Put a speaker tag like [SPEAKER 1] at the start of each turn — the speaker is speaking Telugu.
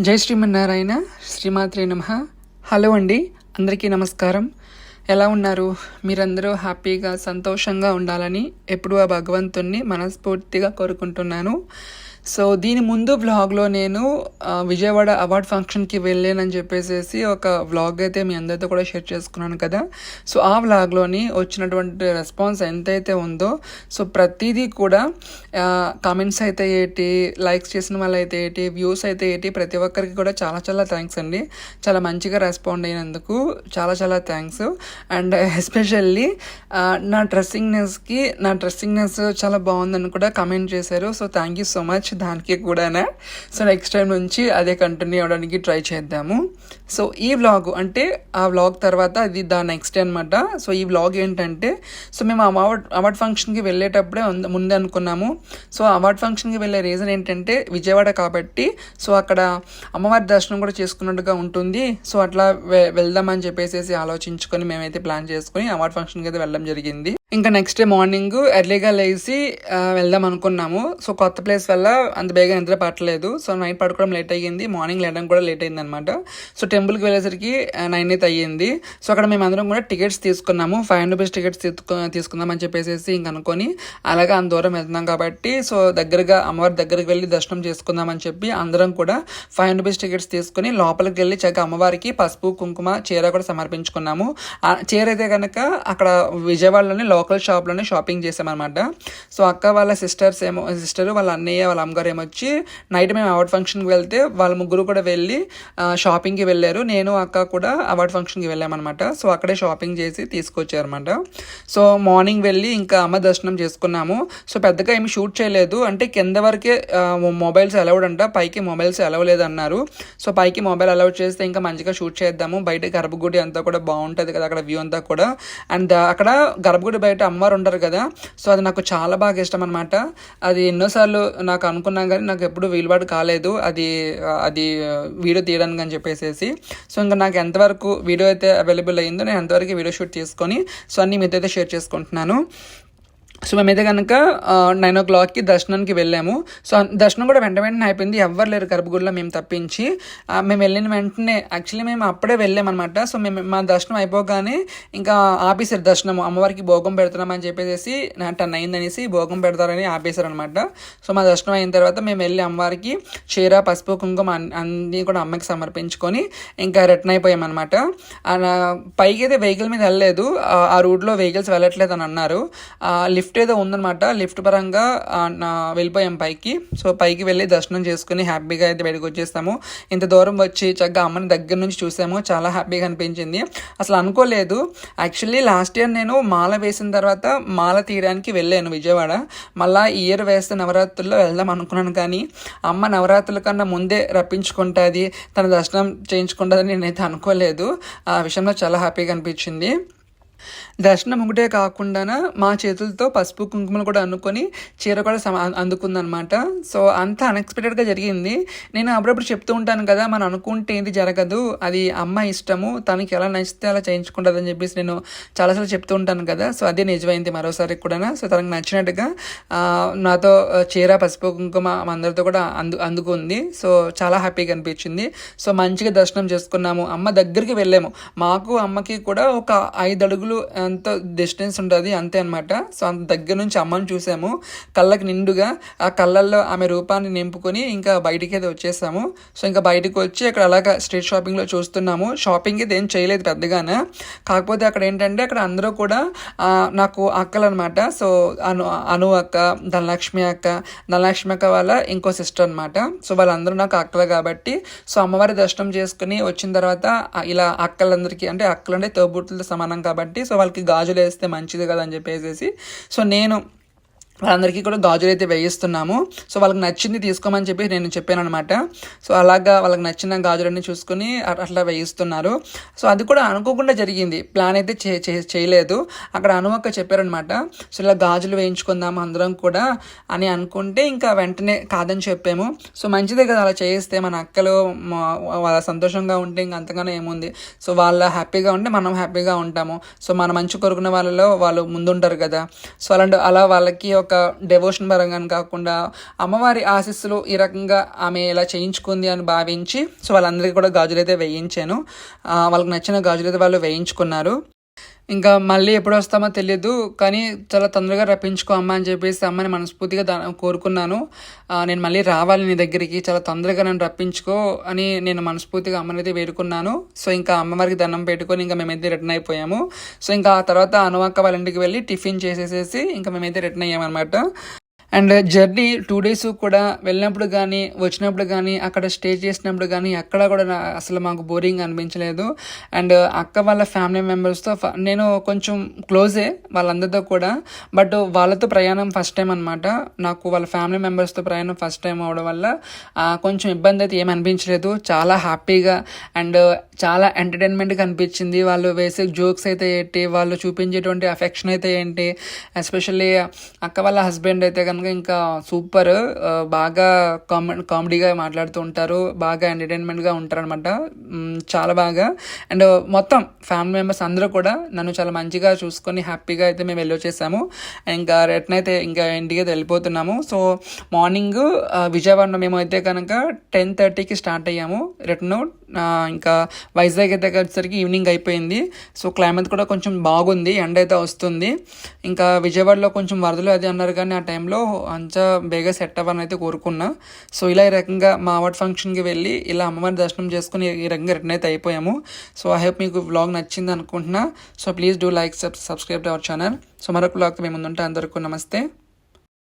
[SPEAKER 1] జై శ్రీమన్నారాయణ శ్రీమాత్రే నమ. హలో అండి అందరికీ నమస్కారం. ఎలా ఉన్నారు? మీరందరూ హ్యాపీగా సంతోషంగా ఉండాలని ఎప్పుడూ ఆ భగవంతుణ్ణి మనస్ఫూర్తిగా కోరుకుంటున్నాను. సో దీని ముందు వ్లాగ్లో నేను విజయవాడ అవార్డ్ ఫంక్షన్కి వెళ్ళానని చెప్పేసి ఒక వ్లాగ్ అయితే మీ అందరితో కూడా షేర్ చేసుకున్నాను కదా. సో ఆ వ్లాగ్లోని వచ్చినటువంటి రెస్పాన్స్ ఎంతైతే ఉందో సో ప్రతిదీ కూడా కామెంట్స్ అయితే ఏంటి లైక్స్ చేసిన వాళ్ళు అయితే ఏంటి వ్యూస్ అయితే ఏంటి ప్రతి ఒక్కరికి కూడా చాలా చాలా థ్యాంక్స్ అండి. చాలా మంచిగా రెస్పాండ్ అయినందుకు చాలా చాలా థ్యాంక్స్ అండ్ ఎస్పెషల్లీ నా డ్రెస్సింగ్నెస్కి నా డ్రెస్సింగ్నెస్ చాలా బాగుందని కూడా కమెంట్ చేశారు. So thank you so much దానికి కూడానే? సో నెక్స్ట్ టైం నుంచి అదే కంటిన్యూ అవ్వడానికి ట్రై చేద్దాము. సో ఈ వ్లాగ్ అంటే ఆ వ్లాగ్ తర్వాత అది దా నెక్స్ట్ డే అనమాట సో ఈ వ్లాగ్ ఏంటంటే సో మేము అవార్డ్ అవార్డ్ ఫంక్షన్కి వెళ్ళేటప్పుడే ముందే అనుకున్నాము. సో అవార్డ్ ఫంక్షన్కి వెళ్ళే రీజన్ ఏంటంటే విజయవాడ కాబట్టి సో అక్కడ అమ్మవారి దర్శనం కూడా చేసుకున్నట్టుగా ఉంటుంది. సో అట్లా వె- వెళ్దామని చెప్పేసి ఆలోచించుకొని మేమైతే ప్లాన్ చేసుకొని అవార్డ్ ఫంక్షన్కి అయితే వెళ్ళడం జరిగింది. ఇంకా నెక్స్ట్ డే మార్నింగ్ ఎర్లీగా లేచి వెళ్దాం అనుకున్నాము. సో కొత్త ప్లేస్ వల్ల అంత బేగా నిద్ర పట్టలేదు. సో నైట్ పడుకోవడం లేట్ అయ్యింది. మార్నింగ్ లేవడం కూడా లేట్ అయింది అనమాట సో టెంపుల్కి వెళ్ళేసరికి నైన్ ఎయిత్ అయ్యింది. సో అక్కడ మేము అందరం కూడా టికెట్స్ తీసుకున్నాము. ఫైవ్ హండ్రెడ్ రూపీస్ టికెట్స్ తీసుకుందాం అని చెప్పేసి ఇంక అనుకొని అలాగే అంత దూరం వెళ్తున్నాం కాబట్టి సో దగ్గరగా అమ్మవారి దగ్గరికి వెళ్ళి దర్శనం చేసుకుందాం అని చెప్పి అందరం కూడా ఫైవ్ హండ్రెడ్ రూపీస్ టికెట్స్ తీసుకుని లోపలికి వెళ్ళి చక్కగా అమ్మవారికి పసుపు కుంకుమ చీర కూడా సమర్పించుకున్నాము. ఆ చీర అయితే కనుక అక్కడ విజయవాడలోని లోకల్ షాప్లోనే షాపింగ్ చేసామన్నమాట సో అక్క వాళ్ళ సిస్టర్స్ ఏమో సిస్టర్ వాళ్ళ అన్నయ్య వాళ్ళ అమ్మగారు ఏమో వచ్చి నైట్ మేము అవార్డ్ ఫంక్షన్కి వెళ్తే వాళ్ళ ముగ్గురు కూడా వెళ్ళి షాపింగ్కి వెళ్ళారు. నేను అక్క కూడా అవార్డ్ ఫంక్షన్కి వెళ్ళామన్నమాట. సో అక్కడే షాపింగ్ చేసి తీసుకొచ్చారన్నమాట. సో మార్నింగ్ వెళ్ళి ఇంకా అమ్మ దర్శనం చేసుకున్నాము. సో పెద్దగా ఏమి షూట్ చేయలేదు. అంటే కింద వరకే మొబైల్స్ అలౌడ్ అంట. పైకి మొబైల్స్ అలవ్ లేదన్నారు. సో పైకి మొబైల్ అలౌడ్ చేస్తే ఇంకా మంచిగా షూట్ చేద్దాము. బయట గర్భగుడి అంతా కూడా బాగుంటుంది కదా అక్కడ వ్యూ అంతా కూడా. అండ్ అక్కడ గర్భగుడి బయట అమ్మవారు ఉంటారు కదా. సో అది నాకు చాలా బాగా ఇష్టం అనమాట అది ఎన్నోసార్లు నాకు అనుకున్నా కానీ నాకు ఎప్పుడు వీలుబాటు కాలేదు. అది అది వీడియో తీయడానికి అని చెప్పేసి సో ఇంకా నాకు ఎంతవరకు వీడియో అయితే అవైలబుల్ అయ్యిందో నేను ఎంతవరకు వీడియో షూట్ చేసుకొని సో అన్ని మీతో అయితే షేర్ చేసుకుంటున్నాను. సో మేమైతే కనుక నైన్ ఓ క్లాక్కి దర్శనానికి వెళ్ళాము. సో దర్శనం కూడా వెంట వెంటనే అయిపోయింది. ఎవ్వరు లేరు గర్భగుడిలో మేము తప్పించి. మేము వెళ్ళిన వెంటనే యాక్చువల్లీ మేము అప్పుడే వెళ్ళామన్నమాట. సో మేము మా దర్శనం అయిపోగానే ఇంకా ఆపేశారు దర్శనం అమ్మవారికి భోగం పెడుతున్నామని చెప్పేసి టెన్ అయిందనేసి భోగం పెడతారని ఆపేశారు అనమాట సో మా దర్శనం అయిన తర్వాత మేము వెళ్ళి అమ్మవారికి చీర పసుపు కుంకుమ అన్నీ కూడా అమ్మకి సమర్పించుకొని ఇంకా రిటర్న్ అయిపోయామన్నమాట. ఆ, పైకి అయితే వెహికల్ మీద వెళ్ళలేదు. ఆ- రూట్లో వెహికల్స్ వెళ్ళట్లేదు అని అన్నారు. లిఫ్ట్ లిఫ్ట్ ఏదో ఉందన్నమాట. లిఫ్ట్ పరంగా నా వెళ్ళిపోయాం పైకి. సో పైకి వెళ్ళి దర్శనం చేసుకుని హ్యాపీగా అయితే బయటకు వచ్చేస్తాము ఇంత దూరం వచ్చి చక్కగా అమ్మని దగ్గర నుంచి చూసాము. చాలా హ్యాపీగా అనిపించింది. అసలు అనుకోలేదు. యాక్చువల్లీ లాస్ట్ ఇయర్ నేను మాల వేసిన తర్వాత మాల తీయడానికి వెళ్ళాను విజయవాడ. మళ్ళా ఈ ఇయర్ వేస్తే నవరాత్రుల్లో వెళ్దాం అనుకున్నాను కానీ అమ్మ నవరాత్రుల కన్నా ముందే రప్పించుకుంటుంది తన దర్శనం చేయించుకుంటుందని నేనైతే అనుకోలేదు. ఆ విషయంలో చాలా హ్యాపీగా అనిపించింది. దర్శనం ఒకటే కాకుండా మా చేతులతో పసుపు కుంకుమలు కూడా అనుకొని చీర కూడా సమా అందుకుందనమాట సో అంత అన్ఎక్స్పెక్టెడ్గా జరిగింది. నేను అప్పుడప్పుడు చెప్తూ ఉంటాను కదా మనం అనుకుంటే ఏంది జరగదు అది అమ్మ ఇష్టము తనకి ఎలా నచ్చితే అలా చేయించుకుంటుందని చెప్పేసి నేను చాలాసార్లు చెప్తూ ఉంటాను కదా. సో అదే నిజమైంది మరోసారి కూడా సో తనకు నచ్చినట్టుగా నాతో చీర పసుపు కుంకుమ అందరితో కూడా అందు అందుకుంది. సో చాలా హ్యాపీగా అనిపించింది. సో మంచిగా దర్శనం చేసుకున్నాము. అమ్మ దగ్గరికి వెళ్ళాము. మాకు అమ్మకి కూడా ఒక ఐదు అడుగులు ఎంత డిస్టెన్స్ ఉంటుంది అంతే అనమాట సో అంత దగ్గర నుంచి అమ్మని చూసాము. కళ్ళకి నిండుగా ఆ కళ్ళల్లో ఆమె రూపాన్ని నింపుకొని ఇంకా బయటికి అయితే వచ్చేసాము. సో ఇంకా బయటకు వచ్చి అక్కడ అలాగ స్ట్రీట్ షాపింగ్లో చూస్తున్నాము. షాపింగ్ అయితే ఏం చేయలేదు పెద్దగానే. కాకపోతే అక్కడ ఏంటంటే అక్కడ అందరూ కూడా నాకు అక్కలు అనమాట సో అను అను అక్క ధనలక్ష్మి అక్క ధనలక్ష్మి అక్క వాళ్ళ ఇంకో సిస్టర్ అనమాట సో వాళ్ళందరూ నాకు అక్కలు కాబట్టి సో అమ్మవారి దర్శనం చేసుకుని వచ్చిన తర్వాత ఇలా అక్కలందరికీ అంటే అక్కలు అంటే తోబుట్లతో సమానం కాబట్టి సో వాళ్ళకి గాజులు వేస్తే మంచిది కదా అని చెప్పేసి సో నేను వాళ్ళందరికీ కూడా గాజులు అయితే వేయిస్తున్నాము. సో వాళ్ళకి నచ్చింది తీసుకోమని చెప్పి నేను చెప్పాను అనమాట సో అలాగా వాళ్ళకి నచ్చిన గాజులన్నీ చూసుకుని అట్లా వేయిస్తున్నారు. సో అది కూడా అనుకోకుండా జరిగింది. ప్లాన్ అయితే చే చే- చేయలేదు. అక్కడ అనువక్క చెప్పారనమాట సో ఇలా గాజులు వేయించుకుందాం అందరం కూడా అని అనుకుంటే ఇంకా వెంటనే కాదని చెప్పాము. సో మంచిదే కదా అలా చేయిస్తే మన అక్కలు వాళ్ళ సంతోషంగా ఉంటే ఇంక అంతగానో ఏముంది. సో వాళ్ళ హ్యాపీగా ఉంటే మనం హ్యాపీగా ఉంటాము. సో మన మంచి కోరుకున్న వాళ్ళలో వాళ్ళు ముందుంటారు కదా. సో అలాంటి అలా వాళ్ళకి ఒక ఒక డెవోషన్ పరంగా కాకుండా అమ్మవారి ఆశీస్సులు ఈ రకంగా ఆమె ఇలా చేయించుకుంది అని భావించి సో వాళ్ళందరికీ కూడా గాజులు అయితే వేయించాను వాళ్ళకి నచ్చిన గాజులు అయితే వాళ్ళు వేయించుకున్నారు. ఇంకా మళ్ళీ ఎప్పుడు వస్తామో తెలియదు కానీ చాలా తొందరగా రప్పించుకో అమ్మ అని చెప్పేసి అమ్మని మనస్ఫూర్తిగా కోరుకున్నాను. నేను మళ్ళీ రావాలి నీ దగ్గరికి చాలా తొందరగా నన్ను రప్పించుకో అని నేను మనస్ఫూర్తిగా అమ్మని అయితే వేడుకున్నాను. సో ఇంకా అమ్మవారికి దండం పెట్టుకొని ఇంకా మేమైతే రిటర్న్ అయిపోయాము. సో ఇంకా ఆ తర్వాత అనువక్క వాళ్ళ ఇంటికి వెళ్ళి టిఫిన్ చేసేసేసి ఇంకా మేమైతే రిటర్న్ అయ్యామన్నమాట. అండ్ జర్నీ టూ డేస్ కూడా వెళ్ళినప్పుడు కానీ వచ్చినప్పుడు కానీ అక్కడ స్టే చేసినప్పుడు కానీ ఎక్కడ కూడా నా- అసలు మాకు బోరింగ్ అనిపించలేదు. అండ్ అక్క వాళ్ళ ఫ్యామిలీ మెంబర్స్తో నేను కొంచెం క్లోజే వాళ్ళందరితో కూడా. బట్ వాళ్ళతో ప్రయాణం ఫస్ట్ టైం అనమాట నాకు వాళ్ళ ఫ్యామిలీ మెంబర్స్తో ప్రయాణం ఫస్ట్ టైం అవడం వల్ల కొంచెం ఇబ్బంది అయితే ఏమనిపించలేదు అనిపించలేదు. చాలా హ్యాపీగా అండ్ చాలా ఎంటర్టైన్మెంట్గా అనిపించింది వాళ్ళు వేసే జోక్స్ అయితే ఏంటి వాళ్ళు చూపించేటువంటి అఫెక్షన్ అయితే ఏంటి ఎస్పెషల్లీ అక్క వాళ్ళ హస్బెండ్ అయితే కనుక ఇంకా సూపర్ బాగా కామె కామెడీగా మాట్లాడుతూ ఉంటారు బాగా ఎంటర్టైన్మెంట్గా ఉంటారు అనమాట చాలా బాగా. అండ్ మొత్తం ఫ్యామిలీ మెంబర్స్ అందరూ కూడా నన్ను చాలా మంచిగా చూసుకొని హ్యాపీగా అయితే మేము వెళ్ళి వచ్చేసాము. ఇంకా రిటర్న్ అయితే ఇంకా ఇంటికి అయితే వెళ్ళిపోతున్నాము. సో మార్నింగ్ విజయవాడ మేము అయితే కనుక టెన్ థర్టీకి స్టార్ట్ అయ్యాము. రిటర్న్ ఇంకా వైజాగ్ అయితే వచ్చేసరికి ఈవినింగ్ అయిపోయింది. సో క్లైమేట్ కూడా కొంచెం బాగుంది ఎండ అయితే వస్తుంది. ఇంకా విజయవాడలో కొంచెం వరదలు అది అన్నారు కానీ ఆ టైంలో అంతా బేగా సెట్ అవ్వాలని అయితే కోరుకున్నా. సో ఇలా ఈ రకంగా మా అవార్డ్ ఫంక్షన్కి వెళ్ళి ఇలా అమ్మవారి దర్శనం చేసుకుని ఈ రకంగా రిటర్న్ అయితే అయిపోయాము. సో ఐ హోప్ మీకు వ్లాగ్ నచ్చింది అనుకుంటున్నా. So please do like sub subscribe our channel. So మరొక వ్లాగ్తో మేము ముందుంటే అందరికీ నమస్తే.